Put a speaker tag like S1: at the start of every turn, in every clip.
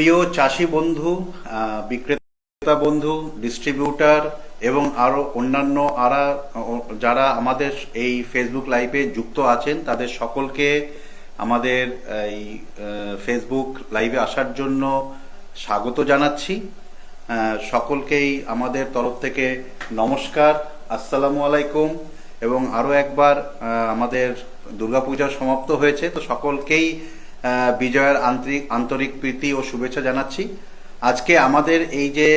S1: প্রিয় চাষি বন্ধু বিক্রেতা বন্ধু ডিস্ট্রিবিউটার এবং আরও অন্যান্য আরা যারা আমাদের এই ফেসবুক লাইভে যুক্ত আছেন, তাদের সকলকে আমাদের এই ফেসবুক লাইভে আসার জন্য স্বাগত জানাচ্ছি। সকলকেই আমাদের তরফ থেকে নমস্কার, আসসালামু আলাইকুম এবং আরও একবার আমাদের দুর্গাপূজা সমাপ্ত হয়েছে, তো সকলকেই বিজয়ের আন্তরিক আন্তরিক প্রীতি ও শুভেচ্ছা জানাচ্ছি। আজকে আমাদের এই যে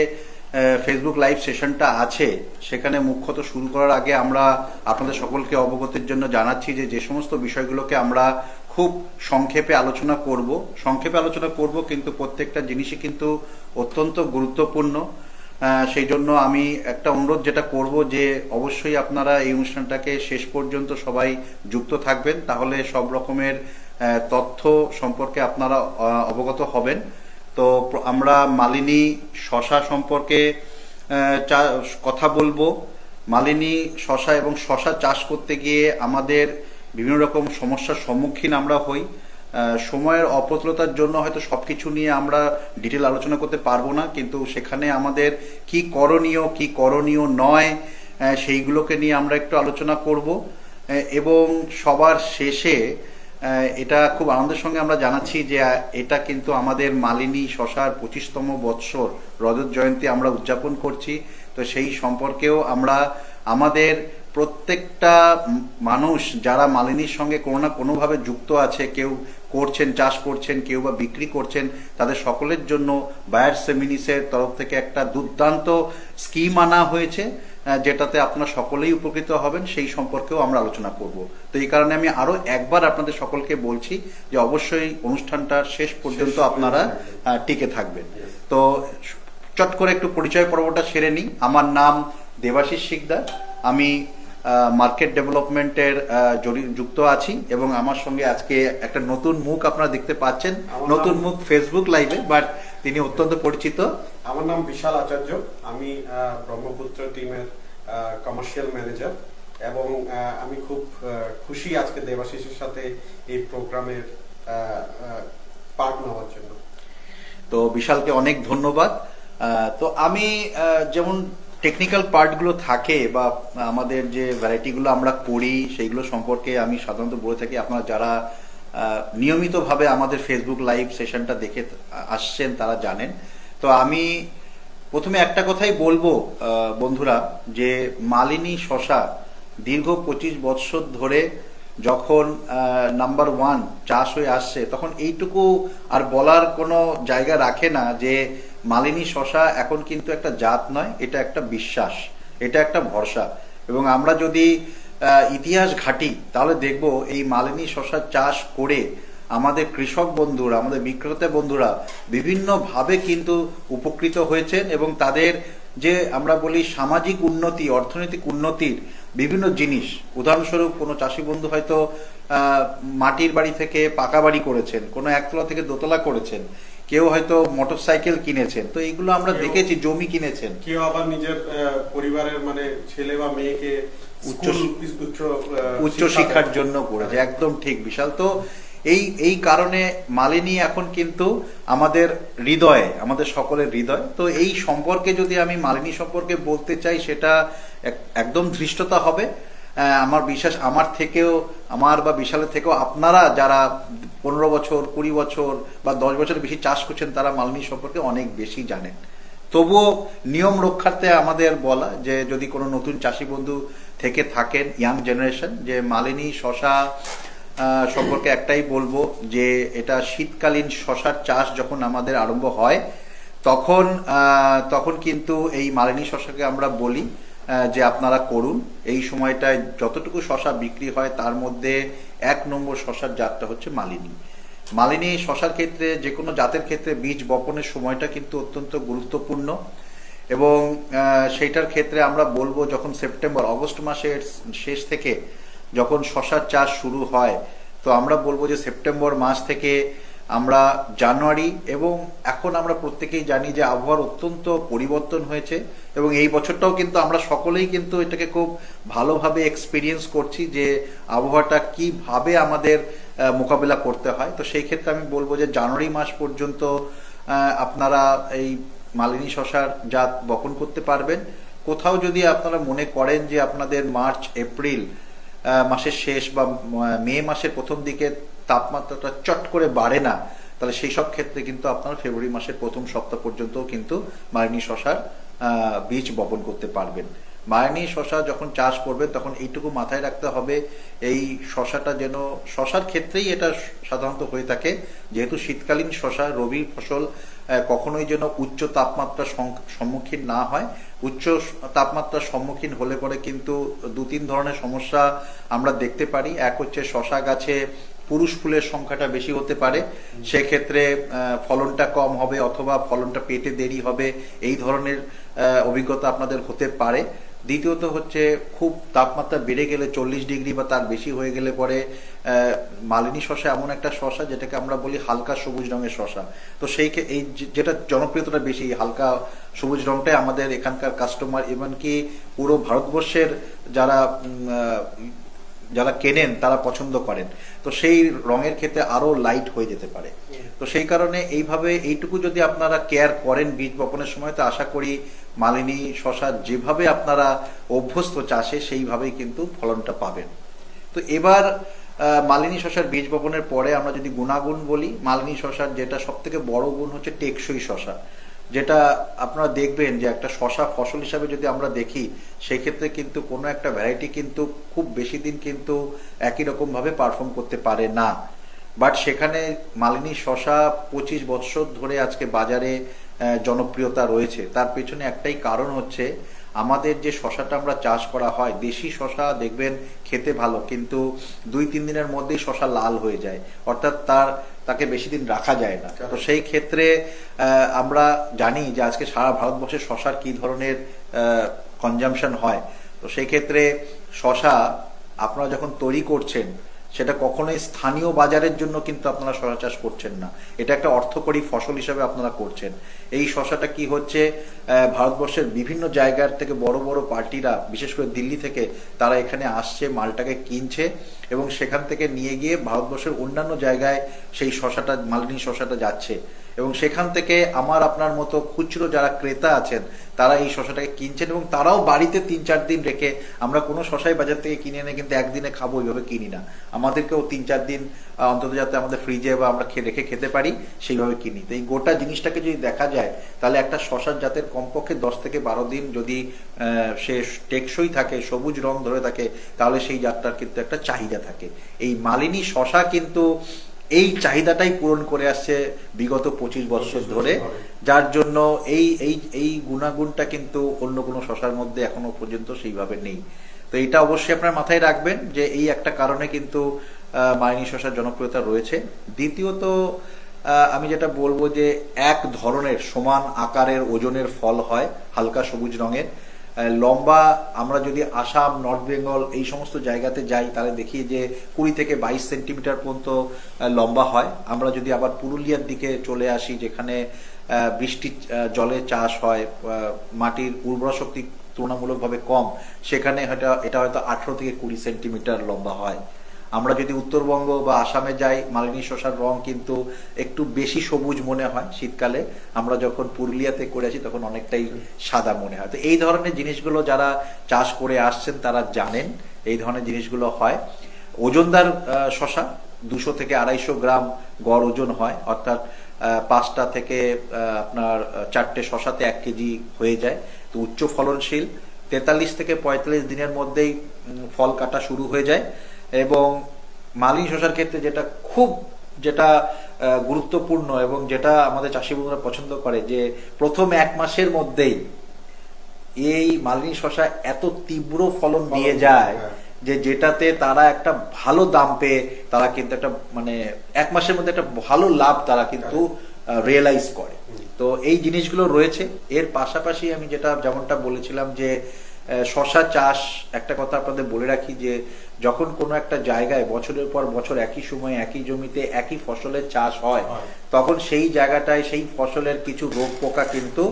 S1: ফেসবুক লাইভ সেশনটা আছে, সেখানে মুখ্যত শুরু করার আগে আমরা আপনাদের সকলকে অবগতির জন্য জানাচ্ছি যে যে সমস্ত বিষয়গুলোকে আমরা খুব সংক্ষেপে আলোচনা করব। সংক্ষেপে আলোচনা করব কিন্তু প্রত্যেকটা জিনিসই কিন্তু অত্যন্ত গুরুত্বপূর্ণ। সেই জন্য আমি একটা অনুরোধ যেটা করব যে, অবশ্যই আপনারা এই অনুষ্ঠানটাকে শেষ পর্যন্ত সবাই যুক্ত থাকবেন। তাহলে সব রকমের তথ্য সম্পর্কে আপনারা অবগত হবেন। তো আমরা মালিনী শশা সম্পর্কে কথা বলব। মালিনী শশা এবং শশা চাষ করতে গিয়ে আমাদের বিভিন্ন রকম সমস্যার সম্মুখীন আমরা হই। সময়ের অপ্রতুলতার জন্য হয়তো সব কিছু নিয়ে আমরা ডিটেল আলোচনা করতে পারব না, কিন্তু সেখানে আমাদের কি করণীয় কি করণীয় নয় সেইগুলোকে নিয়ে আমরা একটু আলোচনা করব। এবং সবার শেষে এটা খুব আনন্দের সঙ্গে আমরা জানাচ্ছি যে এটা কিন্তু আমাদের মালিনী শশার পঁচিশতম বৎসর রজত জয়ন্তী আমরা উদযাপন করছি। তো সেই সম্পর্কেও আমরা আমাদের প্রত্যেকটা মানুষ যারা মালিনীর সঙ্গে কোনো না কোনোভাবে যুক্ত আছে, কেউ করছেন, চাষ করছেন, কেউ বা বিক্রি করছেন, তাদের সকলের জন্য বায়ার সেমিনিসের তরফ থেকে একটা দুর্দান্ত স্কিম আনা হয়েছে। যেটাতে আপনারা সকলেই উপকৃত হবেন সেই সম্পর্কেও আমরা আলোচনা করব। তো এই কারণে আমি আরও একবার আপনাদের সকলকে বলছি যে অবশ্যই অনুষ্ঠানটা শেষ পর্যন্ত আপনারা টিকে থাকবেন। তো চট করে একটু পরিচয় পর্বটা সেরে নিই। আমার নাম দেবাশিস শিকদার। আমি মার্কেট ডেভেলপমেন্টের যুক্ত আছি এবং আমার সঙ্গে আজকে একটা নতুন মুখ আপনারা দেখতে পাচ্ছেন। নতুন মুখ ফেসবুক লাইভে বাট তিনি অত্যন্ত পরিচিত।
S2: আমার নাম বিশাল আচার্য। আমি ব্রহ্মপুত্র টিমের কমার্শিয়াল ম্যানেজার এবং আমি খুব খুশি আজকে দেবাশিসের সাথে এই প্রোগ্রামের পার্ট নেওয়ার জন্য।
S1: তো বিশালকে অনেক ধন্যবাদ। তো আমি যেমন টেকনিক্যাল পার্টগুলো থাকে বা আমাদের যে ভ্যারাইটিগুলো আমরা করি, সেইগুলো সম্পর্কে আমি সাধারণত বলে থাকি। আপনারা যারা নিয়মিতভাবে আমাদের ফেসবুক লাইভ সেশনটা দেখে আসছেন, তারা জানেন। তো আমি প্রথমে একটা কথাই বলব বন্ধুরা, যে মালিনী শশা দীর্ঘ পঁচিশ বৎসর ধরে যখন নাম্বার ওয়ান চাষ হয়ে আসছে, তখন এইটুকু আর বলার কোনো জায়গা রাখে না যে মালিনী শশা এখন কিন্তু একটা জাত নয়, এটা একটা বিশ্বাস, এটা একটা ভরসা। এবং আমরা যদি ইতিহাস ঘাটি, তাহলে দেখব এই মালিনী শশা চাষ করে আমাদের কৃষক বন্ধুরা আমাদের বিক্রেতা বন্ধুরা বিভিন্নভাবে কিন্তু উপকৃত হয়েছেন এবং তাদের যে আমরা বলি সামাজিক উন্নতি অর্থনৈতিক উন্নতির বিভিন্ন জিনিস। উদাহরণস্বরূপ কোনো চাষি বন্ধু হয়তো আহ, মাটির বাড়ি থেকে পাকা বাড়ি করেছেন কোনো একতলা থেকে দোতলা করেছেন কেউ হয়তো মোটর সাইকেল কিনেছেন। তো এইগুলো আমরা দেখেছি জমি কিনেছেন।
S2: কেউ আবার নিজের পরিবারের মানে ছেলে বা মেয়েকে
S1: উচ্চ-
S2: উচ্চ
S1: শিক্ষার জন্য করেছে একদম ঠিক বিশাল। তো এই এই কারণে মালিনী এখন কিন্তু আমাদের হৃদয়ে, আমাদের সকলের হৃদয়। তো এই সম্পর্কে যদি আমি মালিনী সম্পর্কে বলতে চাই, সেটা এক- একদম ধৃষ্টতা হবে। আমার বিশ্বাস, আমার থেকেও, আমার বা বিশালের থেকেও আপনারা যারা পনেরো বছর, কুড়ি বছর বা দশ বছর বেশি চাষ করছেন, তারা মালিনী সম্পর্কে অনেক বেশি জানেন। তবুও নিয়ম রক্ষার্থে আমাদের বলা যে, যদি কোনো নতুন চাষি বন্ধু থেকে থাকেন ইয়াং জেনারেশন যে মালিনী, শশা সম্পর্কে একটাই বলব যে এটা শীতকালীন শশার চাষ যখন আমাদের আরম্ভ হয়, তখন তখন কিন্তু এই মালিনী শশাকে আমরা বলি যে আপনারা করুন। এই সময়টায় যতটুকু শশা বিক্রি হয়, তার মধ্যে এক নম্বর শশার জাতটা হচ্ছে মালিনী। মালিনী শশার ক্ষেত্রে, যে কোনো জাতের ক্ষেত্রে বীজ বপনের সময়টা কিন্তু অত্যন্ত গুরুত্বপূর্ণ এবং সেইটার ক্ষেত্রে আমরা বলব যখন সেপ্টেম্বর, অগস্ট মাসের শেষ থেকে যখন শশার চাষ শুরু হয়, তো আমরা বলব যে সেপ্টেম্বর মাস থেকে আমরা জানুয়ারি এবং এখন আমরা প্রত্যেকেই জানি যে আবহাওয়ার অত্যন্ত পরিবর্তন হয়েছে এবং এই বছরটাও কিন্তু আমরা সকলেই কিন্তু এটাকে খুব ভালোভাবে এক্সপিরিয়েন্স করছি যে আবহাওয়াটা কীভাবে আমাদের মোকাবিলা করতে হয়। তো সেই ক্ষেত্রে আমি বলব যে জানুয়ারি মাস পর্যন্ত আপনারা এই মালিনী শশার জাত বপন করতে পারবেন। কোথাও যদি আপনারা মনে করেন যে আপনাদের মার্চ, এপ্রিল মাসের শেষ বা মে মাসের প্রথম দিকে তাপমাত্রাটা চট করে বাড়ে না, তাহলে সেই সব ক্ষেত্রে কিন্তু আপনার ফেব্রুয়ারি মাসের প্রথম সপ্তাহ পর্যন্ত কিন্তু মালিনী শশার বীজ বপন করতে পারবেন। মায়ানি শশা যখন চাষ করবে, তখন এইটুকু মাথায় রাখতে হবে, এই শশাটা যেন, শশার ক্ষেত্রেই এটা সাধারণত হয়ে থাকে। যেহেতু শীতকালীন শশা রবি ফসল কখনোই যেন উচ্চ তাপমাত্রার সম্মুখীন না হয়। উচ্চ তাপমাত্রার সম্মুখীন হলে পরে কিন্তু দু তিন ধরনের সমস্যা আমরা দেখতে পারি। এক হচ্ছে শশা গাছে পুরুষ ফুলের সংখ্যাটা বেশি হতে পারে। সেক্ষেত্রে ফলনটা কম হবে অথবা ফলনটা পেটে দেরি হবে। এই ধরনের অভিজ্ঞতা আপনাদের হতে পারে। দ্বিতীয়ত হচ্ছে খুব তাপমাত্রা বেড়ে গেলে চল্লিশ ডিগ্রি বা তার বেশি হয়ে গেলে পরে মালিনী শশা এমন একটা শশা যেটাকে আমরা বলি হালকা সবুজ রঙের শশা তো সেই এই যে- যেটা জনপ্রিয়তাটা বেশি হালকা সবুজ রংটাই আমাদের এখানকার কাস্টমার এমনকি পুরো ভারতবর্ষের যারা যারা কেনেন তারা পছন্দ করেন। তো সেই রঙের ক্ষেত্রে আরও লাইট হয়ে যেতে পারে। তো সেই কারণে এইভাবে এইটুকু যদি আপনারা কেয়ার করেন বীজ বপনের সময় তো আশা করি মালিনী, শশা যেভাবে আপনারা অভ্যস্ত চাষে, সেইভাবেই কিন্তু ফলনটা পাবেন। তো এবার মালিনী শশার বীজ বপনের পরে আমরা যদি গুণাগুণ বলি, মালিনী শশার যেটা সব থেকে বড় গুণ হচ্ছে টেকসই শশা। যেটা আপনারা দেখবেন যে একটা শশা ফসল হিসাবে যদি আমরা দেখি, সেক্ষেত্রে কিন্তু কোনো একটা ভ্যারাইটি কিন্তু খুব বেশি দিন কিন্তু একই রকম ভাবে পারফর্ম করতে পারে না। বাট সেখানে মালিনী শশা পঁচিশ বছর ধরে আজকে বাজারে জনপ্রিয়তা রয়েছে। তার পেছনে একটাই কারণ হচ্ছে আমাদের যে শশাটা আমরা চাষ করা হয়, দেশি শশা দেখবেন খেতে ভালো, কিন্তু দুই তিন দিনের মধ্যেই শশা লাল হয়ে যায়। অর্থাৎ তার, তাকে বেশি দিন রাখা যায় না। তো সেই ক্ষেত্রে আমরা জানি যে আজকে সারা ভারতবর্ষে শশার কি ধরনের কনজামশন হয়। তো সেই ক্ষেত্রে শশা আপনারা যখন তৈরি করছেন সেটা কখনোই স্থানীয় বাজারের জন্য কিন্তু আপনারা শশা চাষ করছেন না। এটা একটা অর্থকরী ফসল হিসাবে আপনারা করছেন। এই শশাটা কি হচ্ছে ভারতবর্ষের বিভিন্ন জায়গার থেকে বড় বড় পার্টিরা, বিশেষ করে দিল্লি থেকে, তারা এখানে আসছে, মালটাকে কিনছে এবং সেখান থেকে নিয়ে গিয়ে ভারতবর্ষের অন্যান্য জায়গায় সেই শশাটা, মালিনী শশাটা যাচ্ছে। এবং সেখান থেকে আমার আপনার মতো খুচরো যারা ক্রেতা আছেন, তারা এই শশাটাকে কিনছেন এবং তারাও বাড়িতে তিন চার দিন রেখে আমরা কোনো শশাই বাজার থেকে কিনে এনে কিন্তু একদিনে খাব, ওইভাবে কিনি না। আমাদেরকেও তিন চার দিন অন্তত যাতে আমাদের ফ্রিজে বা আমরা রেখে খেতে পারি, সেইভাবে কিনি। তো এই গোটা জিনিসটাকে যদি দেখা যায়, তাহলে একটা শশার জাতের কমপক্ষে দশ থেকে বারো দিন যদি সে টেকসই থাকে, সবুজ রং ধরে থাকে, তাহলে সেই জাতটার কিন্তু একটা চাহিদা থাকে। এই মালিনী শশা কিন্তু এই চাহিদাটাই পূরণ করে আসছে বিগত পঁচিশ বছর ধরে। যার জন্য এই এই এই গুণাগুণটা কিন্তু অন্য কোনো শশার মধ্যে এখনও পর্যন্ত সেইভাবে নেই। তো এটা অবশ্যই আপনার মাথায় রাখবেন যে এই একটা কারণে কিন্তু মালিনী শশার জনপ্রিয়তা রয়েছে। দ্বিতীয়ত আমি যেটা বলব যে এক ধরনের সমান আকারের ওজনের ফল হয় হালকা সবুজ রঙের। লম্বা, আমরা যদি আসাম, নর্থ বেঙ্গল এই সমস্ত জায়গাতে যাই, তাহলে দেখি যে কুড়ি থেকে বাইশ সেন্টিমিটার পর্যন্ত লম্বা হয়। আমরা যদি আবার পুরুলিয়ার দিকে চলে আসি, যেখানে বৃষ্টি জলে চাষ হয় মাটির উর্বর শক্তি তুলনামূলকভাবে কম, সেখানে হয়তো, এটা হয়তো আঠেরো থেকে কুড়ি সেন্টিমিটার লম্বা হয়। আমরা যদি উত্তরবঙ্গ বা আসামে যাই, মালিনী শশার রং কিন্তু একটু বেশি সবুজ মনে হয় শীতকালে। আমরা যখন পুরুলিয়াতে করে আসি, তখন অনেকটাই সাদা মনে হয়। তো এই ধরনের জিনিসগুলো যারা চাষ করে আসছেন, তারা জানেন এই ধরনের জিনিসগুলো হয়। ওজনদার শশা দুশো থেকে আড়াইশো গ্রাম গড় ওজন হয়। অর্থাৎ পাঁচটা থেকে আপনার চারটে শশাতে এক কেজি হয়ে যায়। তো উচ্চ ফলনশীল, তেতাল্লিশ থেকে পঁয়তাল্লিশ দিনের মধ্যেই ফল কাটা শুরু হয়ে যায়। এবং মালিনী শশার ক্ষেত্রে যেটা খুব যেটা গুরুত্বপূর্ণ এবং যেটা আমাদের চাষি বন্ধুরা পছন্দ করে যে প্রথম এক মাসের মধ্যেই এই মালিনী শশা এত তীব্র ফলন দিয়ে যায়
S2: হ্যাঁ।
S1: যে যেটাতে তারা একটা ভালো দাম পেয়ে তারা কিন্তু একটা মানে এক মাসের মধ্যে একটা ভালো লাভ তারা কিন্তু রিয়েলাইজ করে। তো এই জিনিসগুলো রয়েছে। এর পাশাপাশি আমি যেটা যেমনটা বলেছিলাম যে শশা চাষ একটা কথা আপনাদের বলে রাখি যে যখন কোনো একটা জায়গায় বছরের পর বছর একই সময় একই জমিতে একই ফসলের চাষ হয়। তখন সেই জায়গাটায় সেই ফসলের কিছু রোগ পোকা কিন্তু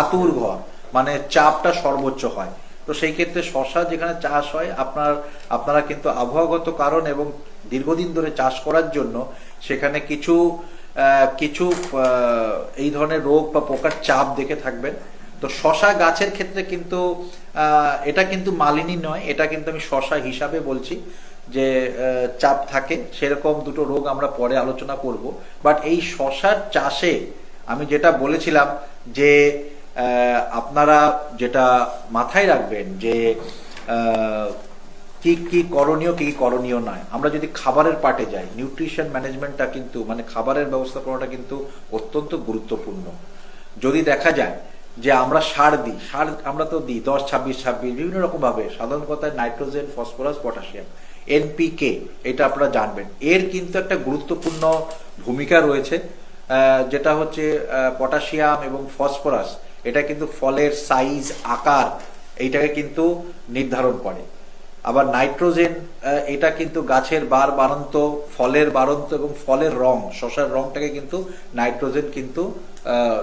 S1: আতুর ঘর মানে চাপটা সর্বোচ্চ হয়। তো সেই ক্ষেত্রে শশা যেখানে চাষ হয় আপনার আপনারা কিন্তু আবহাওয়াগত কারণ এবং দীর্ঘদিন ধরে চাষ করার জন্য সেখানে কিছু কিছু এই ধরনের রোগ বা পোকার চাপ দেখে থাকবেন। তো শশা গাছের ক্ষেত্রে কিন্তু এটা কিন্তু মালিনী নয়, এটা কিন্তু আমি শশা হিসাবে বলছি যে চাপ থাকে, সেরকম দুটো রোগ আমরা পরে আলোচনা করব। বাট এই শশার চাষে আমি যেটা বলেছিলাম যে আপনারা যেটা মাথায় রাখবেন যে কি কি করণীয় কি করণীয় নয়। আমরা যদি খাবারের পার্টে যাই নিউট্রিশন ম্যানেজমেন্টটা কিন্তু মানে খাবারের ব্যবস্থাপনাটা কিন্তু অত্যন্ত গুরুত্বপূর্ণ। যদি দেখা যায় যে আমরা সার দিই, সার আমরা তো দিই, দশ, ছাব্বিশ ছাব্বিশ, বিভিন্ন রকম ভাবে। সাধারণ কথায় নাইট্রোজেন, ফসফরাস, পটাশিয়াম এনপিকে এটা আপনারা জানবেন। এর কিন্তু একটা গুরুত্বপূর্ণ ভূমিকা রয়েছে যেটা হচ্ছে পটাশিয়াম এবং ফসফরাস, এটা কিন্তু ফলের সাইজ, আকার, এইটাকে কিন্তু নির্ধারণ করে। আবার নাইট্রোজেন এটা কিন্তু গাছের বার বাড়ন্ত ফলের বাড়ন্ত এবং ফলের রং শশার রংটাকে কিন্তু নাইট্রোজেন কিন্তু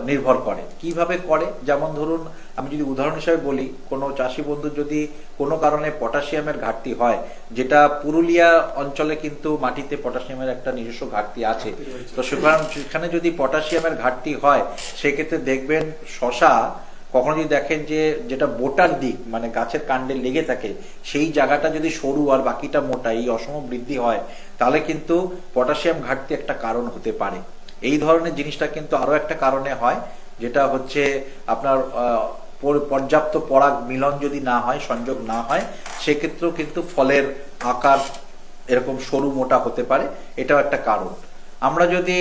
S1: নির্ভর করে। কীভাবে করে? যেমন ধরুন আমি যদি উদাহরণ হিসাবে বলি কোনো চাষি বন্ধু যদি কোনো কারণে পটাশিয়ামের ঘাটতি হয় যেটা পুরুলিয়া অঞ্চলে কিন্তু মাটিতে পটাশিয়ামের একটা নিজস্ব ঘাটতি আছে। তো সুতরাং সেখানে যদি পটাশিয়ামের ঘাটতি হয় সেক্ষেত্রে দেখবেন শশা কখনো যদি দেখেন যে যেটা বোটার দিক মানে গাছের কাণ্ডে লেগে থাকে সেই জায়গাটা যদি সরু আর বাকিটা মোটা এই অসম বৃদ্ধি হয় তাহলে কিন্তু পটাশিয়াম ঘাটতি একটা কারণ হতে পারে। এই ধরনের জিনিসটা কিন্তু আরও একটা কারণে হয়, যেটা হচ্ছে আপনার পর্যাপ্ত পরাগ মিলন যদি না হয়, সংযোগ না হয়, সেক্ষেত্রেও কিন্তু ফলের আকার এরকম সরু মোটা হতে পারে, এটাও একটা কারণ। আমরা যদি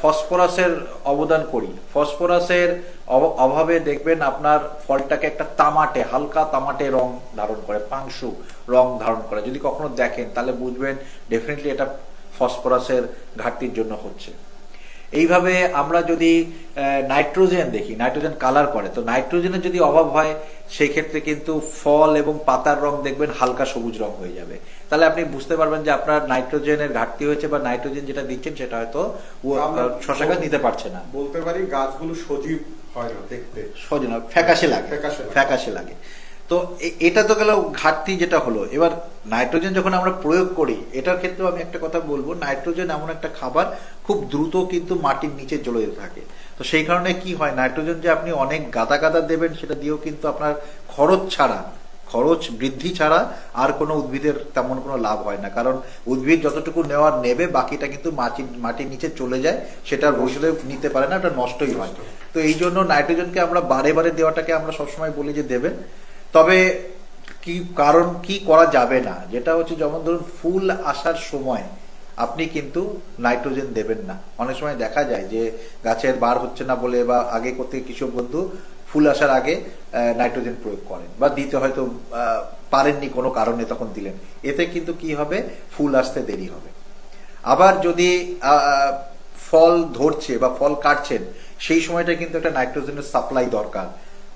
S1: ফসফরাসের অবদান করি, ফসফরাসের অভাবে দেখবেন আপনার ফলটাকে একটা তামাটে, হালকা তামাটে রং ধারণ করে, পাংশু রং ধারণ করে, যদি কখনো দেখেন তাহলে বুঝবেন ডেফিনেটলি এটা ফসফরাসের ঘাটতির জন্য হচ্ছে। এইভাবে আমরা যদি নাইট্রোজেন দেখি নাইট্রোজেন কালার করে তো নাইট্রোজেনের যদি অভাব হয় সেই ক্ষেত্রে কিন্তু ফল এবং পাতার রং দেখবেন হালকা সবুজ রং হয়ে যাবে। তাহলে আপনি বুঝতে পারবেন যে আপনার নাইট্রোজেনের ঘাটতি হয়েছে বা নাইট্রোজেন যেটা দিচ্ছেন সেটা হয়তো শশা গাছ নিতে পারছে না।
S2: বলতে পারি গাছগুলো সজীব হয় না দেখতে।
S1: সজনা ফ্যাকাশে লাগে।
S2: ফ্যাকাশে লাগে।
S1: তো এটা তো গেল ঘাটতি যেটা হলো। এবার নাইট্রোজেন যখন আমরা প্রয়োগ করি, এটার ক্ষেত্রেও আমি একটা কথা বলব, নাইট্রোজেন এমন একটা খাবার খুব দ্রুত কিন্তু মাটির নিচে জ্বলে যেতে থাকে। তো সেই কারণে কি হয়, নাইট্রোজেন যে আপনি অনেক গাদা গাদা দেবেন, সেটা দিয়েও কিন্তু আপনার খরচ ছাড়া, খরচ বৃদ্ধি ছাড়া আর কোনো উদ্ভিদের তেমন কোনো লাভ হয় না। কারণ উদ্ভিদ যতটুকু নেওয়ার নেবে, বাকিটা কিন্তু মাটির নিচে চলে যায়, সেটা ভবিষ্যতে নিতে পারে না, ওটা নষ্টই হয়। তো এই জন্য নাইট্রোজেনকে আমরা বারে বারে দেওয়াটাকে আমরা সবসময় বলি যে দেবেন। তবে কি কারণ, কি করা যাবে না? যেটা হচ্ছে, যেমন ধরুন, ফুল আসার সময় আপনি কিন্তু নাইট্রোজেন দেবেন না। অনেক সময় দেখা যায় যে গাছের বার হচ্ছে না বলে বা আগে করতে কৃষক বন্ধু ফুল আসার আগে নাইট্রোজেন প্রয়োগ করেন বা দিতে হয়তো পারেননি কোনো কারণে তখন দিলেন। এতে কিন্তু কি হবে? ফুল আসতে দেরি হবে। আবার যদি ফল ধরছে বা ফল কাটছেন, সেই সময়টা কিন্তু একটা নাইট্রোজেনের সাপ্লাই দরকার।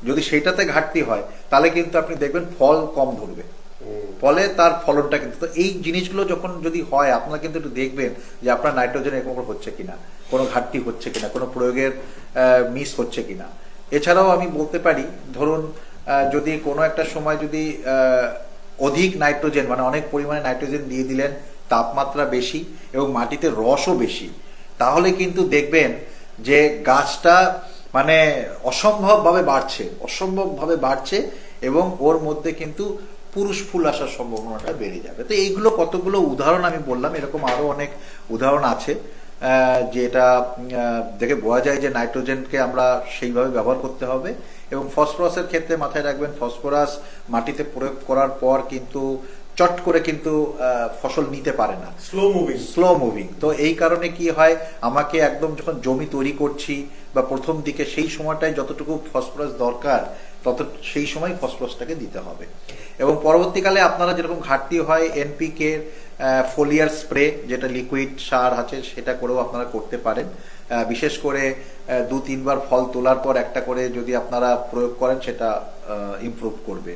S1: যদি সেইটাতে ঘাটতি হয়, তাহলে কিন্তু আপনি দেখবেন ফল কম ধরবে। ফলে তার ফলনটা কিন্তু, তো এই জিনিসগুলো যখন যদি হয়, আপনারা কিন্তু একটু দেখবেন যে আপনার নাইট্রোজেন এরকম হচ্ছে কিনা, কোনো ঘাটতি হচ্ছে কিনা, কোনো প্রয়োগের মিস হচ্ছে কিনা। এছাড়াও আমি বলতে পারি, ধরুন যদি কোনো একটা সময় যদি অধিক নাইট্রোজেন মানে অনেক পরিমাণে নাইট্রোজেন দিয়ে দিলেন, তাপমাত্রা বেশি এবং মাটিতে রসও বেশি, তাহলে কিন্তু দেখবেন যে গাছটা মানে অসম্ভবভাবে বাড়ছে অসম্ভবভাবে বাড়ছে এবং ওর মধ্যে কিন্তু পুরুষ ফুল আসার সম্ভাবনাটা বেড়ে যাবে। তো এইগুলো কতগুলো উদাহরণ আমি বললাম, এরকম আরও অনেক উদাহরণ আছে যেটা দেখে বোঝা যায় যে নাইট্রোজেনকে আমরা সেইভাবে ব্যবহার করতে হবে এবং ফসফরাসের ক্ষেত্রে মাথায় রাখবেন, ফসফরাস মাটিতে প্রয়োগ করার পর কিন্তু চট করে কিন্তু ফসল নিতে পারে না।
S2: স্লো মুভিং
S1: স্লো মুভিং তো এই কারণে কি হয় আমাকে একদম যখন জমি তৈরি করছি বা প্রথম দিকে সেই সময়টায় যতটুকু ফসফরাস দরকার তত সেই সময় ফসফরাসটাকে দিতে হবে। এবং পরবর্তীকালে আপনারা যেরকম ঘাটতি হয় এনপিকে ফোলিয়ার স্প্রে যেটা লিকুইড সার আছে সেটা করেও আপনারা করতে পারেন। বিশেষ করে দু তিনবার ফল তোলার পর একটা করে যদি আপনারা প্রয়োগ করেন সেটা ইমপ্রুভ করবে।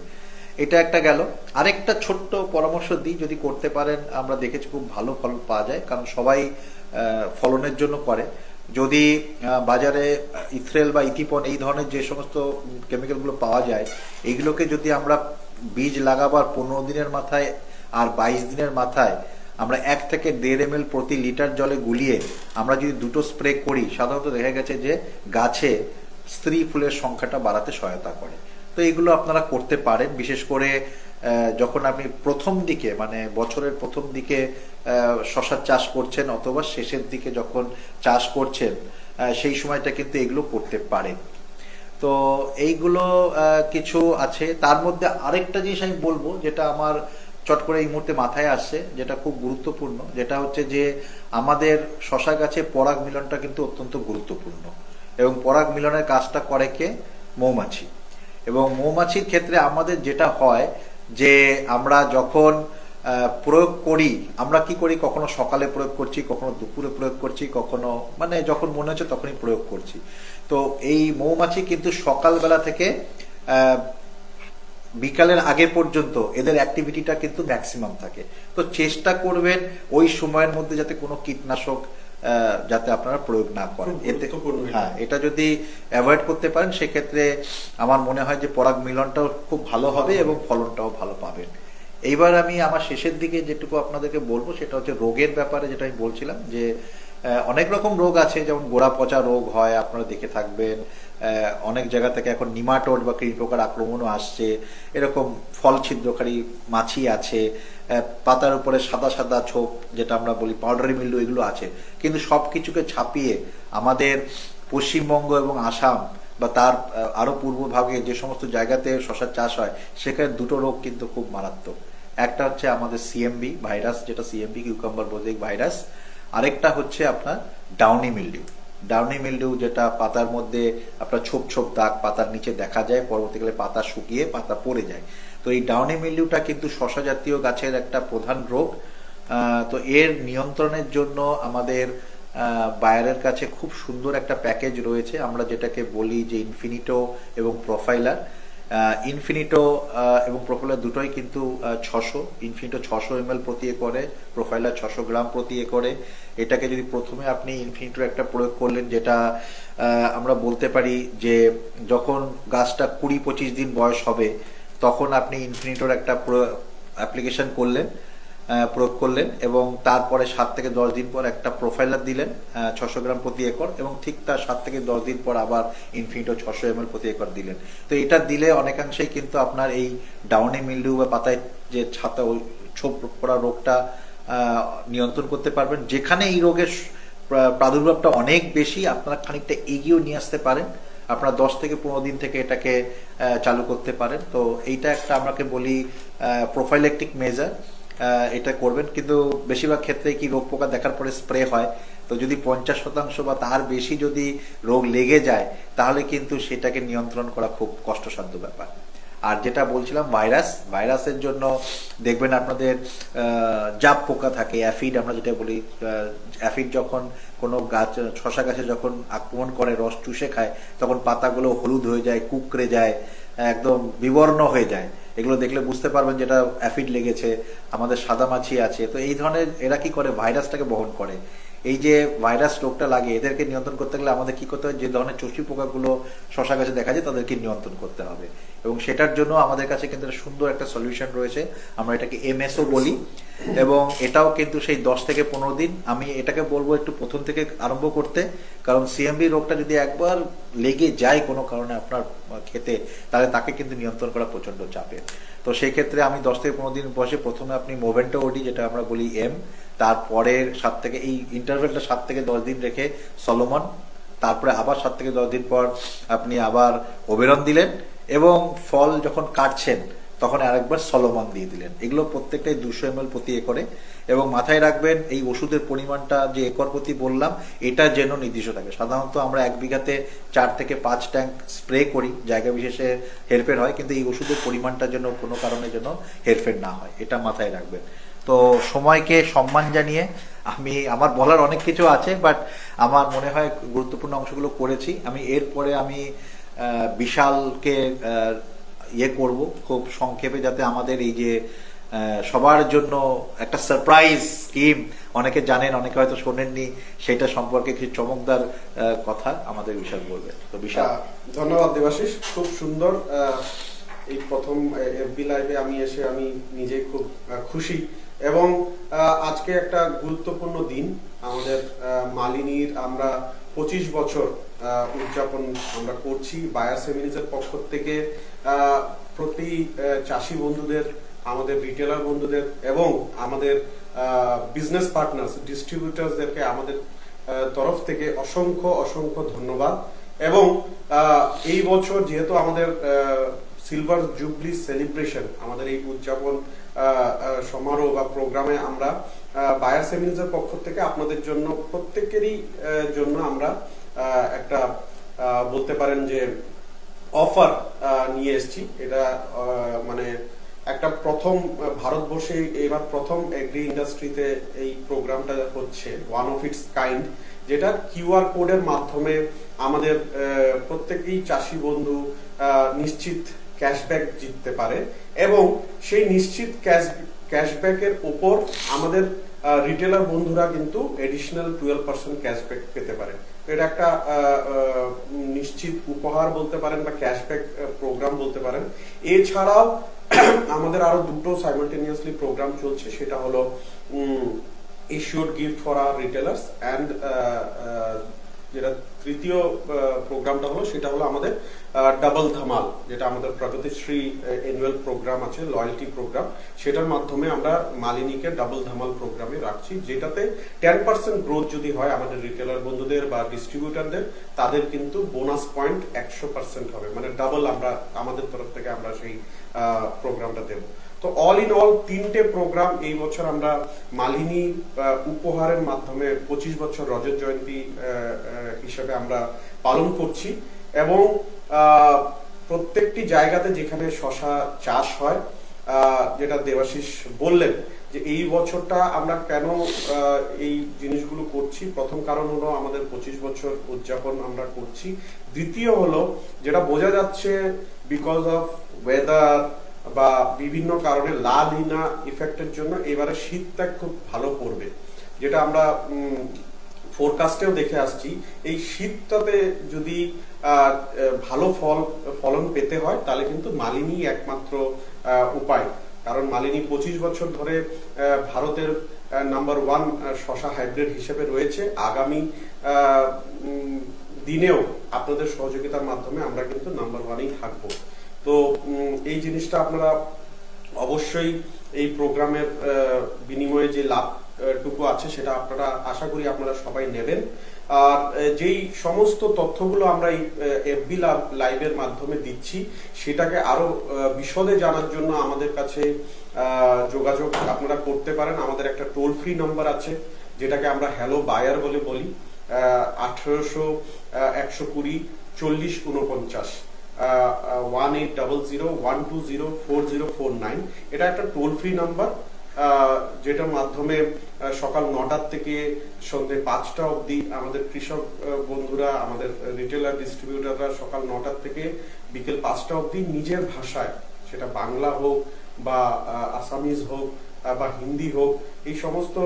S1: এটা একটা গেল। আরেকটা ছোট্ট পরামর্শ দিই, যদি করতে পারেন, আমরা দেখেছি খুব ভালো ফল পাওয়া যায়, কারণ সবাই ফলনের জন্য করে। যদি বাজারে ইথ্রেল বা ইথিপন এই ধরনের যে সমস্ত কেমিক্যালগুলো পাওয়া যায় এইগুলোকে যদি আমরা বীজ লাগাবার পনেরো দিনের মাথায় আর বাইশ দিনের মাথায় আমরা এক থেকে দেড় এম প্রতি লিটার জলে গুলিয়ে আমরা যদি দুটো স্প্রে করি, সাধারণত দেখা গেছে যে গাছে স্ত্রী ফুলের সংখ্যাটা বাড়াতে সহায়তা করে। তো এগুলো আপনারা করতে পারেন। বিশেষ করে যখন আপনি প্রথম দিকে মানে বছরের প্রথম দিকে শশার চাষ করছেন অথবা শেষের দিকে যখন চাষ করছেন সেই সময়টা কিন্তু এগুলো করতে পারেন। তো এইগুলো কিছু আছে। তার মধ্যে আরেকটা জিনিস আমি বলব, যেটা আমার চট করে এই মুহূর্তে মাথায় আসছে, যেটা খুব গুরুত্বপূর্ণ। যেটা হচ্ছে যে, আমাদের শশা গাছে পরাগ মিলনটা কিন্তু অত্যন্ত গুরুত্বপূর্ণ। এবং পরাগ মিলনের কাজটা করে কে? মৌমাছি। এবং মৌমাছির ক্ষেত্রে আমাদের যেটা হয় যে আমরা যখন প্রয়োগ করি, আমরা কি করি? কখনো সকালে প্রয়োগ করছি, কখনো দুপুরে প্রয়োগ করছি, কখনো মানে যখন মনে হচ্ছে তখনই প্রয়োগ করছি। তো এই মৌমাছি কিন্তু সকালবেলা থেকে বিকালের আগে পর্যন্ত এদের অ্যাক্টিভিটিটা কিন্তু ম্যাক্সিমাম থাকে। তো চেষ্টা করবেন ওই সময়ের মধ্যে যাতে কোনো কীটনাশক যাতে আপনারা প্রয়োগ না করেন। এতে হ্যাঁ এটা যদি অ্যাভয়েড করতে পারেন সেক্ষেত্রে আমার মনে হয় যে পরাগ মিলনটাও খুব ভালো হবে এবং ফলনটাও ভালো পাবেন। এইবার আমি আমার শেষের দিকে যেটুকু আপনাদেরকে বলব সেটা হচ্ছে রোগের ব্যাপারে যেটা আমি বলছিলাম যে অনেক রকম রোগ আছে যেমন গোড়া পচা রোগ হয় আপনারা দেখে থাকবেন। অনেক জায়গা থেকে এখন নিমাটোড বা কীটপোকার আক্রমণও আসছে। এরকম ফল ছিদ্রকারী মাছি আছে পাতার উপরে সাদা সাদা ছোপ যেটা আমরা বলি পাউডারি মিল্ডু এগুলো আছে। কিন্তু সব কিছুকে ছাপিয়ে আমাদের পশ্চিমবঙ্গ এবং আসাম বা তার আহ, আরও পূর্বভাগে যে সমস্ত জায়গাতে শশার চাষ হয় সেখানে দুটো রোগ কিন্তু খুব মারাত্মক। একটা হচ্ছে আমাদের সিএমবি ভাইরাস যেটা সিএমবি কিউকাম্বার বোজিক ভাইরাস আরেকটা হচ্ছে আপনার ডাউনি মিল্ডিউ ডাউনি মিল্ডিউ যেটা পাতার মধ্যে আপনার ছোপ ছোপ দাগ পাতার নিচে দেখা যায়, পরবর্তীকালে পাতা শুকিয়ে পাতা পড়ে যায়। তো এই ডাউনি মিল্ডিউটা কিন্তু শশা জাতীয় গাছের একটা প্রধান রোগ। তো এর নিয়ন্ত্রণের জন্য আমাদের বায়ারের কাছে খুব সুন্দর একটা প্যাকেজ রয়েছে। আমরা যেটাকে বলি যে ইনফিনিটো এবং প্রোফাইলার ইনফিনিটো এবং প্রোফাইলার দুটোই কিন্তু ছশো ইনফিনিটো ছশো এম প্রতি একরে প্রোফাইলার ছশো গ্রাম প্রতি একরে। এটাকে যদি প্রথমে আপনি ইনফিনিটোর একটা প্রয়োগ করলেন, যেটা আমরা বলতে পারি যে যখন গাছটা কুড়ি পঁচিশ দিন বয়স হবে, তখন আপনি ইনফিনিটোর একটা অ্যাপ্লিকেশন করলেন। প্রয়োগ করলেন এবং তারপরে সাত থেকে দশ দিন পর একটা প্রোফাইলার দিলেন ছশো গ্রাম প্রতি একর এবং ঠিক তার সাত থেকে দশ দিন পর আবার ইনফিনিটো ছশো এম প্রতি একর দিলেন। তো এটা দিলে অনেকাংশেই কিন্তু আপনার এই ডাউনি মিল্ডিউ বা পাতায় যে ছাতা ছোপ পড়া রোগটা নিয়ন্ত্রণ করতে পারবেন। যেখানে এই রোগের প্রাদুর্ভাবটা অনেক বেশি, আপনারা খানিকটা এগিয়েও নিয়ে আসতে পারেন। আপনারা দশ থেকে পনেরো দিন থেকে এটাকে চালু করতে পারেন। তো এইটা একটা আমাকে বলি প্রোফাইলেকটিক মেজার এটা করবেন। কিন্তু বেশিরভাগ ক্ষেত্রে কি রোগ পোকা দেখার পরে স্প্রে হয়। তো যদি পঞ্চাশ শতাংশ বা তার বেশি যদি রোগ লেগে যায়, তাহলে কিন্তু সেটাকে নিয়ন্ত্রণ করা খুব কষ্টসাধ্য ব্যাপার। আর যেটা বলছিলাম, ভাইরাস। ভাইরাসের জন্য দেখবেন আপনাদের জাপ পোকা থাকে, অ্যাফিড আমরা যেটা বলি অ্যাফিড যখন কোনো গাছ, শশা গাছে যখন আক্রমণ করে, রস চুষে খায়, তখন পাতাগুলো হলুদ হয়ে যায়, কুকড়ে যায়। একদম বিবর্ণ হয়ে যায়। এগুলো দেখলে বুঝতে পারবেন যেটা অ্যাফিড লেগেছে, আমাদের সাদা মাছি আছে। তো এই ধরনের এরা কি করে? ভাইরাসটাকে বহন করে। এই যে ভাইরাস রোগটা লাগে, এদেরকে নিয়ন্ত্রণ করতে গেলে আমাদের কি করতে হবে? যে ধরনের চষি পোকাগুলো শশা গাছে দেখা যায়, তাদেরকে নিয়ন্ত্রণ করতে হবে। এবং সেটার জন্য আমাদের কাছে কিন্তু সুন্দর একটা সলিউশন রয়েছে। আমরা এটাকে এমএসও বলি। এবং এটাও কিন্তু সেই দশ থেকে পনেরো দিন। আমি এটাকে বলব একটু প্রথম থেকে আরম্ভ করতে। কারণ সিএমবি রোগটা যদি একবার লেগে যায় কোনো কারণে আপনার খেতে, তাহলে তাকে কিন্তু নিয়ন্ত্রণ করা প্রচণ্ড চাপের তো সেই ক্ষেত্রে আমি দশ থেকে পনেরো দিন বসে প্রথমে আপনি মোভেন্টো ওডি যেটা আমরা বলি এম তারপরের সাত থেকে, এই ইন্টারভেলটা সাত থেকে দশ দিন রেখে সলোমন তারপরে আবার সাত থেকে দশ দিন পর আপনি আবার ওবেরন দিলেন এবং ফল যখন কাটছেন, তখন আরেকবার সলোমন দিয়ে দিলেন। এগুলো প্রত্যেকটাই দুশো এম প্রতি একরে। এবং মাথায় রাখবেন, এই ওষুধের পরিমাণটা যে একর প্রতি বললাম, এটা যেন নির্দিষ্ট থাকে। সাধারণত আমরা এক বিঘাতে চার থেকে পাঁচ ট্যাঙ্ক স্প্রে করি, জায়গা বিশেষে হেরফের হয়, কিন্তু এই ওষুধের পরিমাণটা যেন কোনো কারণে যেন হেরফের না হয়, এটা মাথায় রাখবেন। তো সময়কে সম্মান জানিয়ে আমি, আমার বলার অনেক কিছু আছে বাট আমার মনে হয় গুরুত্বপূর্ণ অংশগুলো করেছি। আমি এরপরে আমি বিশালকে ইয়ে করব, খুব সংক্ষেপে যাতে আমাদের এই যে সবার জন্য একটা সারপ্রাইজ স্কিম অনেকে জানেন, অনেকে হয়তো শোনেননি, সেটা সম্পর্কে কিছু চমকদার কথা আমাদের বিশাল বলবে। তো বিশাল।
S2: ধন্যবাদ দেবাশিস। খুব সুন্দর এই প্রথম এফবি লাইভে আমি এসে আমি নিজে খুব খুশি। এবং আজকে একটা গুরুত্বপূর্ণ দিন। আমাদের মালিনীর আমরা পঁচিশ বছর উদযাপন আমরা করছি। বায়ার সেমিনিজের পক্ষ থেকে প্রতি চাষি বন্ধুদের আমাদের রিটেলার বন্ধুদের এবং আমাদের বিজনেস পার্টনার্স ডিস্ট্রিবিউটার্সদেরকে আমাদের তরফ থেকে অসংখ্য অসংখ্য ধন্যবাদ। এবং এই বছর যেহেতু আমাদের সিলভার জুবলি সেলিব্রেশন আমাদের এই উদযাপন সমারোহ বা প্রোগ্রামে আমরা বায়ার সেমিনিজের পক্ষ থেকে আপনাদের জন্য, প্রত্যেকেরই জন্য আমরা একটা বলতে পারেন যে অফার নিয়ে এসেছি। এটা মানে একটা প্রথম ভারতবর্ষে এবার প্রথম এগ্রি ইন্ডাস্ট্রিতে এই প্রোগ্রামটা হচ্ছে ওয়ান অফ ইটস কাইন্ড যেটা কিউআর কোডের মাধ্যমে আমাদের প্রত্যেকেই চাষি বন্ধু নিশ্চিত ক্যাশব্যাক জিততে পারে এবং সেই নিশ্চিত ক্যাশ ক্যাশব্যাকের উপর আমাদের রিটেলার বন্ধুরা কিন্তু এডিশনাল টুয়েলভ পার্সেন্ট ক্যাশব্যাক পেতে পারে। এটা একটা নিশ্চিত উপহার বলতে পারেন বা ক্যাশব্যাক প্রোগ্রাম বলতে পারেন। এছাড়াও আমাদের আরও দুটো সাইমালটেনিয়াসলি প্রোগ্রাম চলছে সেটা হলো issued gift for our retailers and তৃতীয় প্রোগ্রামটা হলো, সেটা হলো আমাদের ডাবল ধামাল, যেটা আমাদের প্রগতিশ্রী অ্যানুয়াল প্রোগ্রাম আছে লয়্যালটি প্রোগ্রাম। সেটার মাধ্যমে আমরা মালিনীকে ডাবল ধামাল প্রোগ্রামে রাখছি, যেটাতে টেন পার্সেন্ট গ্রোথ যদি হয় আমাদের রিটেলার বন্ধুদের বা ডিস্ট্রিবিউটারদের তাদের কিন্তু বোনাস পয়েন্ট একশো পার্সেন্ট হবে। মানে ডাবল আমরা, আমাদের তরফ থেকে আমরা সেই প্রোগ্রামটা দেব। তো অল ইন অল তিনটে প্রোগ্রাম এই বছর আমরা মালিনী উপহারের মাধ্যমে পঁচিশ বছর রজত জয়ন্তী হিসেবে আমরা পালন করছি এবং প্রত্যেকটি জায়গাতে যেখানে শশা চাষ হয় যেটা দেবাশিস বললেন যে এই বছরটা আমরা কেন এই জিনিসগুলো করছি। প্রথম কারণ হলো আমাদের পঁচিশ বছর উদযাপন আমরা করছি। দ্বিতীয় হলো যেটা বোঝা যাচ্ছে বিকজ অফ ওয়েদার বা বিভিন্ন কারণে লা লিনা ইফেক্টের জন্য এবারে শীতটা খুব ভালো পড়বে। যেটা আমরা ফোরকাস্টেও দেখে আসছি। এই শীতটাতে যদি ভালো ফল, ফলন পেতে হয়, তাহলে কিন্তু মালিনী একমাত্র উপায়। কারণ মালিনী পঁচিশ বছর ধরে ভারতের নাম্বার ওয়ান শশা হাইব্রিড হিসেবে রয়েছে। আগামী দিনেও আপনাদের সহযোগিতার মাধ্যমে আমরা কিন্তু নাম্বার ওয়ানেই থাকব। তো এই জিনিসটা আপনারা অবশ্যই এই প্রোগ্রামের বিনিময়ে যে লাভটুকু আছে সেটা আপনারা আশা করি আপনারা সবাই নেবেন। আর যেই সমস্ত তথ্যগুলো আমরা এই এফবি লাইভের মাধ্যমে দিচ্ছি সেটাকে আরও আহ, বিশদে জানার জন্য আমাদের কাছে যোগাযোগ আপনারা করতে পারেন। আমাদের একটা টোল ফ্রি নাম্বার আছে যেটাকে আমরা হ্যালো বায়ার বলে বলি আঠারোশো একশো কুড়ি চল্লিশ উনপঞ্চাশ। One eight double zero one two zero four zero four nine এটা একটা টোল ফ্রি নাম্বার যেটার মাধ্যমে সকাল নটার থেকে সন্ধ্যে পাঁচটা অবধি আমাদের কৃষক বন্ধুরা, আমাদের রিটেলার ডিস্ট্রিবিউটাররা সকাল নটার থেকে বিকেল পাঁচটা অবধি নিজের ভাষায়, সেটা বাংলা হোক বা আসামিজ হোক বা হিন্দি হোক, এই সমস্ত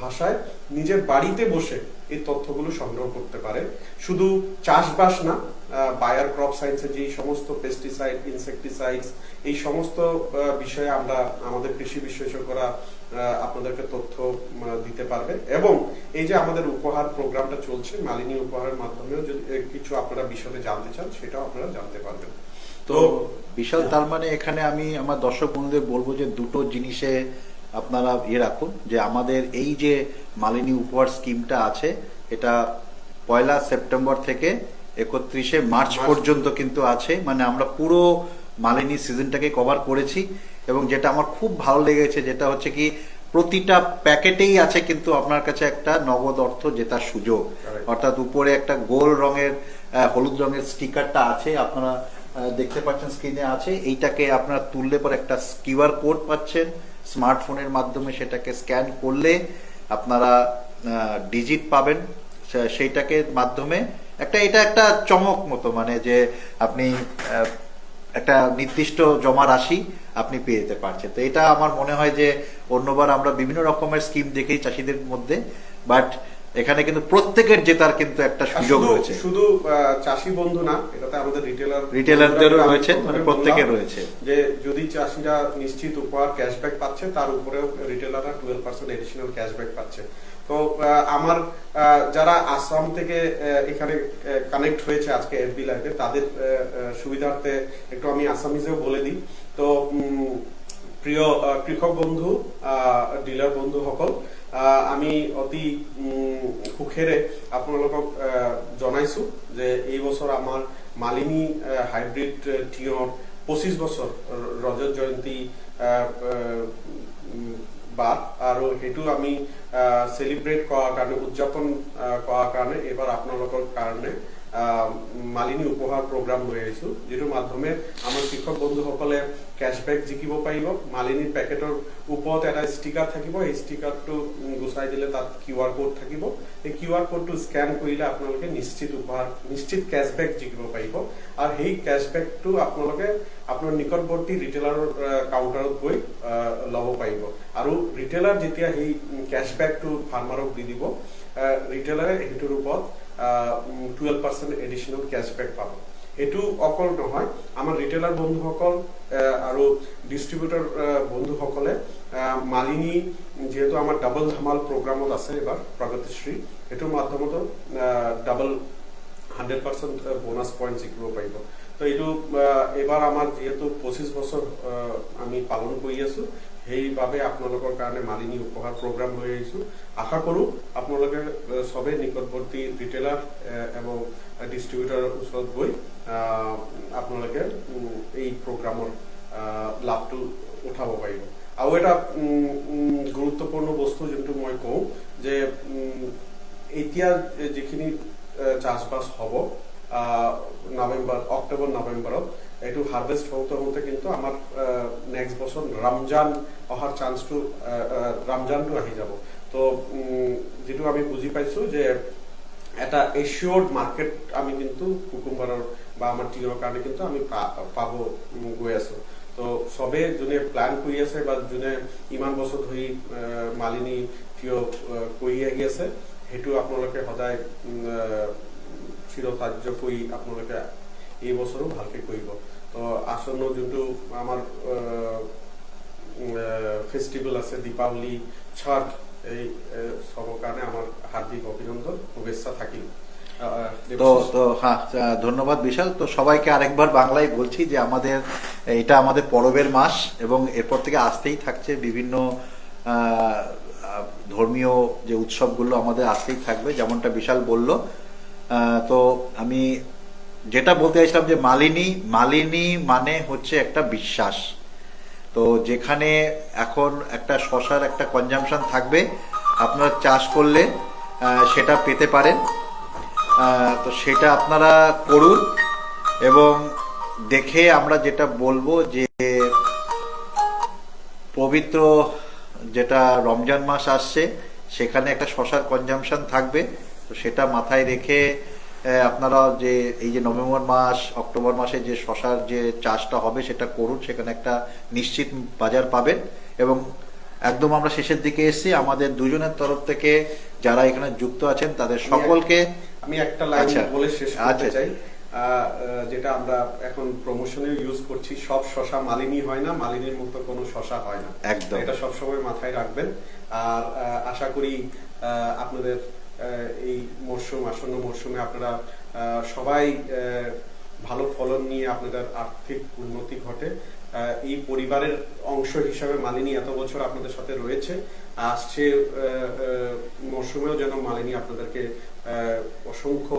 S2: ভাষায় নিজের বাড়িতে বসে এই তথ্যগুলো সংগ্রহ করতে পারে। শুধু চাষবাস না বায়ার ক্রপ সায়েন্সের যে সমস্ত পেস্টিসাইড ইনসেকটিসাইডস এই সমস্ত বিষয়ে আমরা আমাদের কৃষি বিশেষজ্ঞরা আপনাদেরকে তথ্য দিতে পারবে। এবং এই যে আমাদের উপহার প্রোগ্রামটা চলছে মালিনী উপহারের মাধ্যমেও যদি কিছু আপনারা বিশদে জানতে চান সেটাও আপনারা জানতে পারবেন।
S1: তো বিশাল তার মানে এখানে আমি আমার দর্শক বন্ধুদের বলব যে দুটো জিনিসে আপনারা ইয়ে রাখুন যে আমাদের এই যে মালিনী উপহার স্কিমটা আছে এটা পয়লা সেপ্টেম্বর থেকে একত্রিশে মার্চ। পর্যন্ত কিন্তু আছে। মানে আমরা পুরো মালিনী সিজনটাকে কভার করেছি এবং যেটা আমার খুব ভালো লেগেছে যেটা হচ্ছে কি প্রতিটা প্যাকেটেই আছে কিন্তু আপনার কাছে একটা নগদ অর্থ জেতার সুযোগ। অর্থাৎ উপরে একটা গোল রঙের হলুদ রঙের স্টিকারটা আছে আপনারা দেখতে পাচ্ছেন স্ক্রিনে আছে। এইটাকে আপনারা তুললে পর একটা কিউআর কোড পাচ্ছেন। স্মার্টফোনের মাধ্যমে সেটাকে স্ক্যান করলে আপনারা ডিজিট পাবেন। সেইটাকে মাধ্যমে একটা এটা একটা চমক মতো মানে যে আপনি একটা নির্দিষ্ট জমা রাশি আপনি পেয়ে যেতে পারছেন। তো এটা আমার মনে হয় যে অন্যবার আমরা বিভিন্ন রকমের স্কিম দেখেই চাষিদের মধ্যে বাট এখানে কিন্তু প্রত্যেকের জেতার কিন্তু একটা সুযোগ রয়েছে।
S2: শুধু চাষি বন্ধু না এটাতে আমাদের রিটেলার
S1: রিটেলারদেরও রয়েছে মানে প্রত্যেকের রয়েছে।
S2: যে যদি চাষিরা নিশ্চিত উপহার ক্যাশব্যাক পাচ্ছে তার উপরেও রিটেলাররা টুয়েলভ পার্সেন্ট এডিশনাল ক্যাশব্যাক পাচ্ছে। তো আমার যারা আসাম থেকে এখানে কানেক্ট হয়েছে আজকে এফবি লাইভে তাদের সুবিধার্থে একটু আমি আসামিজেও বলে দিই। তো প্ৰিয় কৃষক বন্ধু ডিলাৰ বন্ধুসকল আহ, আমি অতি সুখেৰে আপোনালোকক জনাইছো যে এই বছৰ আমাৰ মালিনী হাইব্ৰিড টিয়ৰ পঁচিছ বছৰ ৰজত জয়ন্তী উম, আৰু সেইটো আমি চেলিব্ৰেট কৰাৰ কাৰণে উদযাপন কৰাৰ কাৰণে এইবাৰ আপোনালোকৰ কাৰণে মালিনী উপহাৰ প্ৰগ্ৰাম লৈ আহিছো, যিটোৰ মাধ্যমে আমাৰ কৃষক বন্ধুসকলে কেশ্ববেক জিকিব পাৰিব। মালিনীৰ পেকেটৰ ওপৰত এটা ষ্টিকাৰ থাকিব এই ষ্টিকাৰটো গুচাই দিলে তাত কিউ আৰ কোড থাকিব। এই কিউ আৰ কোডটো স্কেন কৰিলে আপোনালোকে নিশ্চিত উপহাৰ, নিশ্চিত কেশ্ববেক জিকিব পাৰিব। আৰু সেই কেশ্ববেকটো আপোনালোকে আপোনাৰ নিকটৱৰ্তী ৰিটেইলাৰৰ কাউণ্টাৰত গৈ ল'ব পাৰিব। আৰু ৰিটেইলাৰ যেতিয়া সেই কেশ্ববেকটো ফাৰ্মাৰক দি দিব ৰিটেইলাৰে সেইটোৰ ওপৰত টুৱেলভ পাৰ্চেণ্ট এডিশ্যনেল কেশ্ববেক পাব। সেইটো অকল নহয়, আমাৰ ৰিটেইলাৰ বন্ধুসকল আৰু ডিষ্ট্ৰিবিউটৰ বন্ধুসকলে মালিনী, যিহেতু আমাৰ ডাবল ধামাল প্ৰগ্ৰামত আছে এইবাৰ প্ৰগতিশ্ৰী সেইটোৰ মাধ্যমতো double hundred percent bonus point জিকিব পাৰিব। তো এইটো এইবাৰ আমাৰ যিহেতু পঁচিছ বছৰ আমি পালন কৰি আছো সেইবাবে আপোনালোকৰ কাৰণে মালিনী উপহাৰ প্ৰগ্ৰাম লৈ আহিছো। আশা কৰো আপোনালোকে আহ, চবে নিকটৱৰ্তী ৰিটেইলাৰ এবং ডিষ্ট্ৰিবিউটৰৰ ওচৰত গৈ আপোনালোকে এই প্ৰগ্ৰামৰ লাভটো উঠাব পাৰিব। আৰু এটা গুৰুত্বপূৰ্ণ বস্তু যোনটো মই কওঁ যে এতিয়া যিখিনি চাষবাস হ'ব নৱেম্বৰ অক্টোবৰ নৱেম্বৰত এইটো হাৰ্ভেষ্ট হওঁতে হওঁতে কিন্তু আমাৰ নেক্সট বছৰ ৰমজান অহাৰ চান্সটো ৰমজানটো আহি যাব। তো যিটো আমি বুজি পাইছো যে এটা এচিয়ৰ্ড মাৰ্কেট আমি কিন্তু কুকুম্বাৰৰ বা আমাৰ টিয়ৰ কাৰণে কিন্তু আমি পাব গৈ আছো। তো, চবে যোনে প্লান কৰি আছে বা যোনে ইমান বছৰ ধৰি মালিনী থিয় কৰি আহি আছে, সেইটো আপোনালোকে সদায় চিৰকাৰ্য কৰি আপোনালোকে এই বছৰো ভালকে কৰিব। তো আসন্ন যোনটো আমাৰ ফেষ্টিভেল আছে দীপাৱলী ছট, এই কাৰণে আমাৰ হাৰ্দিক অভিনন্দন, শুভেচ্ছা থাকিল।
S1: তো তো হ্যাঁ ধন্যবাদ বিশাল। তো সবাইকে আরেকবার বাংলায় বলছি যে আমাদের এটা আমাদের পরবের মাস এবং এরপর থেকে আসতেই থাকছে বিভিন্ন ধর্মীয় যে উৎসবগুলো আমাদের আসতেই থাকবে, যেমনটা বিশাল বলল। তো আমি যেটা বলতে চাইছিলাম যে মালিনী মালিনী মানে হচ্ছে একটা বিশ্বাস। তো যেখানে এখন একটা শশার একটা কনজামশন থাকবে, আপনারা চাষ করলে সেটা পেতে পারেন। তো সেটা আপনারা করুন এবং দেখে আমরা যেটা বলব যে পবিত্র যেটা রমজান মাস আসছে, সেখানে একটা শশার কনজামশন থাকবে। তো সেটা মাথায় রেখে আপনারা যে এই যে নভেম্বর মাস অক্টোবর মাসে যে শশার যে চাষটা হবে সেটা করুন সেখানে একটা নিশ্চিত বাজার পাবেন এবং একদম আমরা শেষের দিকে এসেছি আমাদের দুজনের তরফ থেকে যারা এখানে যুক্ত আছেন তাদের সকলকে
S2: আমি একটা লাইন
S1: আচ্ছা।
S2: বলে শেষ করতে
S1: আচ্ছা।
S2: চাই যেটা আমরা এখন প্রমোশনে ইউজ করছি সব শশা মালিনী হয় না মালিনীর মতো কোনো শশা হয় না
S1: একদম।
S2: এটা সবসময় মাথায় রাখবেন আর আশা করি আপনাদের এই মরশুম, আসন্ন মরশুমে আপনারা সবাই ভালো ফলন নিয়ে আপনাদের আর্থিক উন্নতি ঘটে। এই পরিবারের অংশ হিসাবে মালিনী এত বছর আপনাদের সাথে রয়েছে। আসছে মরশুমেও যেন মালিনী আপনাদেরকে অসংখ্য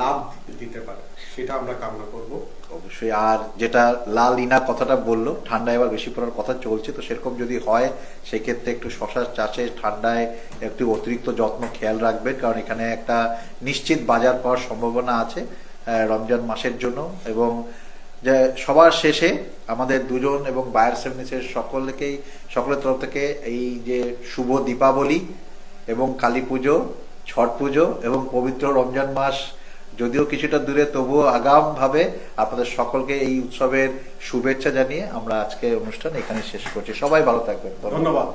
S2: লাভ দিতে পারে। সেটা আমরা কামনা করব।
S1: অবশ্যই, আর যেটা লাল ইনা কথাটা বলল ঠান্ডা এবার বেশি পড়ার কথা চলছে, তো সেরকম যদি হয়, সেক্ষেত্রে একটু শশার চাষে ঠান্ডায় একটু অতিরিক্ত যত্ন খেয়াল রাখবেন, কারণ এখানে একটা নিশ্চিত বাজার পাওয়ার সম্ভাবনা আছে রমজান মাসের জন্য। এবং যে সবার শেষে আমাদের দুজন এবং বায়ার সেমিনিসের সকলকেই, সকলের তরফ থেকে এই যে শুভ দীপাবলি এবং কালী পুজো ছট পুজো এবং পবিত্র রমজান মাস যদিও কিছুটা দূরে, তবুও আগাম ভাবে আপনাদের সকলকে এই উৎসবের শুভেচ্ছা জানিয়ে আমরা আজকে অনুষ্ঠান এখানে শেষ করছি। সবাই ভালো থাকবেন।
S2: ধন্যবাদ।